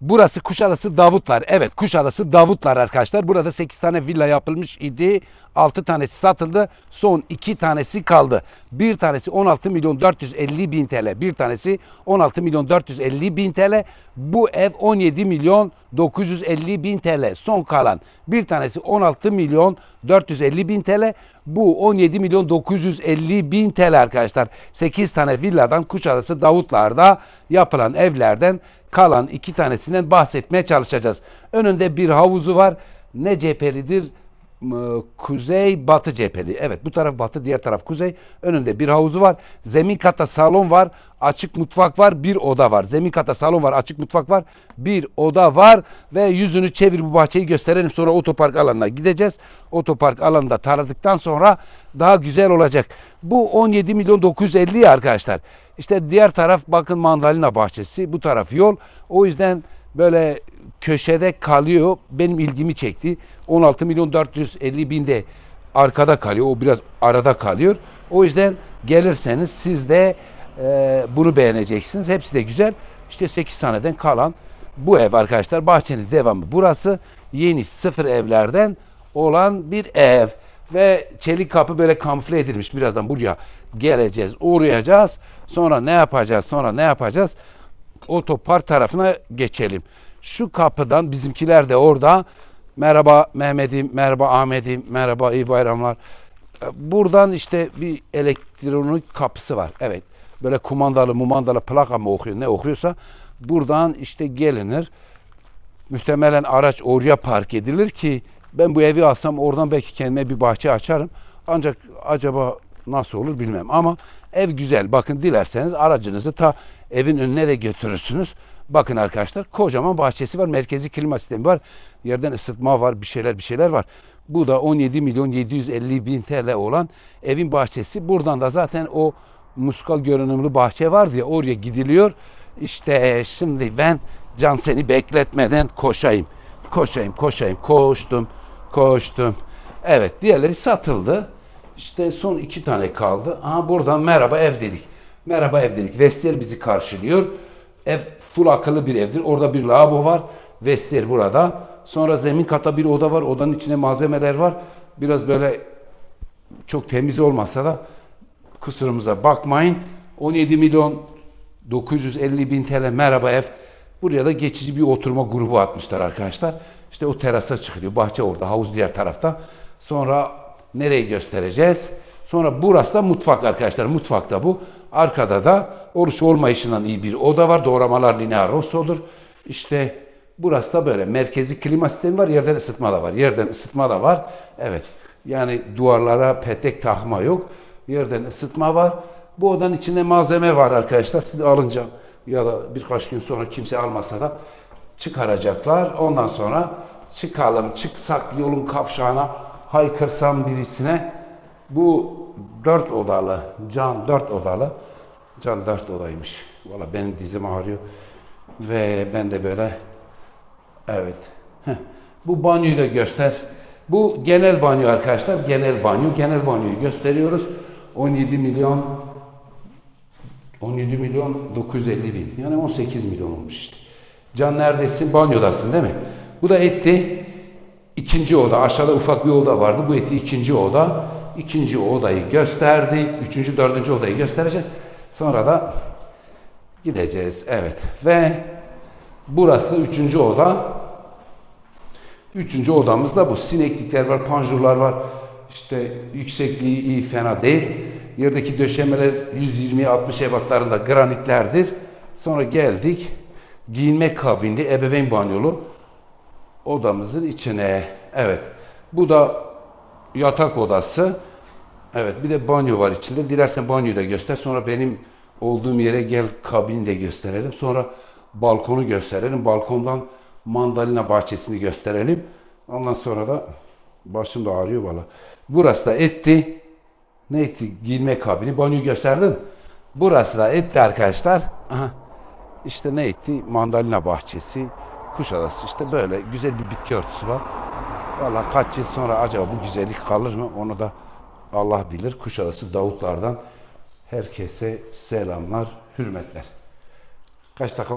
Burası Kuşadası Davutlar. Evet Kuşadası Davutlar arkadaşlar. Burada 8 tane villa yapılmış idi. 6 tanesi satıldı. Son 2 tanesi kaldı. Bir tanesi 16 milyon 450 bin TL. Bir tanesi 16 milyon 450 bin TL. Bu ev 17 milyon 950 bin TL. Son kalan bir tanesi 16 milyon 450 bin TL. Bu 17 milyon 950 bin TL arkadaşlar. 8 tane villadan Kuşadası Davutlar'da yapılan evlerden kalan iki tanesinden bahsetmeye çalışacağız. Önünde bir havuzu var. Ne cephelidir? Kuzey batı cepheli. Evet bu taraf batı diğer taraf kuzey. Önünde bir havuzu var. Zemin kata salon var. Açık mutfak var. Bir oda var. Zemin kata salon var. Açık mutfak var. Bir oda var. Ve yüzünü çevir bu bahçeyi gösterelim. Sonra otopark alanına gideceğiz. Otopark alanında taradıktan sonra daha güzel olacak. Bu 17 milyon 950 arkadaşlar. İşte diğer taraf bakın mandalina bahçesi. Bu taraf yol. O yüzden böyle köşede kalıyor. Benim ilgimi çekti. 16 milyon 450 binde arkada kalıyor. O biraz arada kalıyor. O yüzden gelirseniz siz de e, bunu beğeneceksiniz. Hepsi de güzel. İşte 8 taneden kalan bu ev arkadaşlar. Bahçenin devamı. Burası yeni sıfır evlerden olan bir ev. Ve çelik kapı böyle kamufle edilmiş. Birazdan buraya geleceğiz, uğrayacağız. Sonra ne yapacağız? Sonra ne yapacağız? Otopark tarafına geçelim. Şu kapıdan bizimkiler de orada. Merhaba Mehmet'im, merhaba Ahmet'im, merhaba iyi bayramlar. E, Buradan işte bir elektronik kapısı var. Evet. Böyle kumandalı, mumandalı plaka mı okuyor, ne okuyorsa buradan işte gelinir. Muhtemelen araç oraya park edilir ki ben bu evi alsam oradan belki kendime bir bahçe açarım. Ancak acaba nasıl olur bilmem ama ev güzel. Bakın dilerseniz aracınızı ta evin önüne de götürürsünüz. Bakın arkadaşlar kocaman bahçesi var. Merkezi klima sistemi var. Yerden ısıtma var. Bir şeyler bir şeyler var. Bu da 17 milyon 750 bin TL olan evin bahçesi. Buradan da zaten o muskal görünümlü bahçe var diye oraya gidiliyor. İşte şimdi ben can seni bekletmeden koşayım. Koşayım, koşayım. Koştum, koştum. Evet, diğerleri satıldı. İşte son iki tane kaldı. Aha buradan merhaba ev dedik. Merhaba ev dedik. Vestiyer bizi karşılıyor. Ev full akıllı bir evdir. Orada bir lavabo var. Vestiyer burada. Sonra zemin kata bir oda var. Odanın içinde malzemeler var. Biraz böyle çok temiz olmasa da kusurumuza bakmayın. 17 milyon 950 bin TL merhaba ev. Buraya da geçici bir oturma grubu atmışlar arkadaşlar. İşte o terasa çıkıyor. Bahçe orada, havuz diğer tarafta. Sonra nereyi göstereceğiz? Sonra burası da mutfak arkadaşlar. Mutfakta bu. Arkada da oruç olmayışından iyi bir oda var. Doğramalar linear rosso olur. İşte burası da böyle. Merkezi klima sistemi var. Yerden ısıtma da var. Yerden ısıtma da var. Evet. Yani duvarlara petek takma yok. Yerden ısıtma var. Bu odanın içinde malzeme var arkadaşlar. Siz alınca ya da birkaç gün sonra kimse almasa da çıkaracaklar. Ondan sonra çıkalım, çıksak yolun kavşağına haykırsam birisine bu dört odalı, can dört odalı, can dört odaymış. Valla benim dizim ağrıyor ve ben de böyle evet. Heh. Bu banyoyu da göster. Bu genel banyo arkadaşlar. Genel banyo. Genel banyoyu gösteriyoruz. 17 milyon 17 milyon 950 bin. Yani 18 milyon olmuş işte. Can neredesin? Banyodasın değil mi? Bu da etti. İkinci oda. Aşağıda ufak bir oda vardı. Bu etti ikinci oda. İkinci odayı gösterdik. Üçüncü, dördüncü odayı göstereceğiz. Sonra da gideceğiz. Evet. Ve burası da üçüncü oda. Üçüncü odamızda bu. Sineklikler var, panjurlar var. İşte yüksekliği iyi, fena değil. Yerdeki döşemeler 120-60 ebatlarında granitlerdir. Sonra geldik. Giyinme kabinli, ebeveyn banyolu odamızın içine. Evet. Bu da yatak odası. Evet. Bir de banyo var içinde. Dilersen banyoyu da göster. Sonra benim olduğum yere gel kabini de gösterelim. Sonra balkonu gösterelim. Balkondan mandalina bahçesini gösterelim. Ondan sonra da başım da ağrıyor valla. Burası da etti. Ne etti? Giyinme kabini. Banyoyu gösterdim. Burası da etti arkadaşlar. Aha. İşte ne etti? Mandalina bahçesi. Kuşadası işte böyle güzel bir bitki örtüsü var. Valla kaç yıl sonra acaba bu güzellik kalır mı? Onu da Allah bilir. Kuşadası Davutlardan herkese selamlar, hürmetler. Kaç dakika?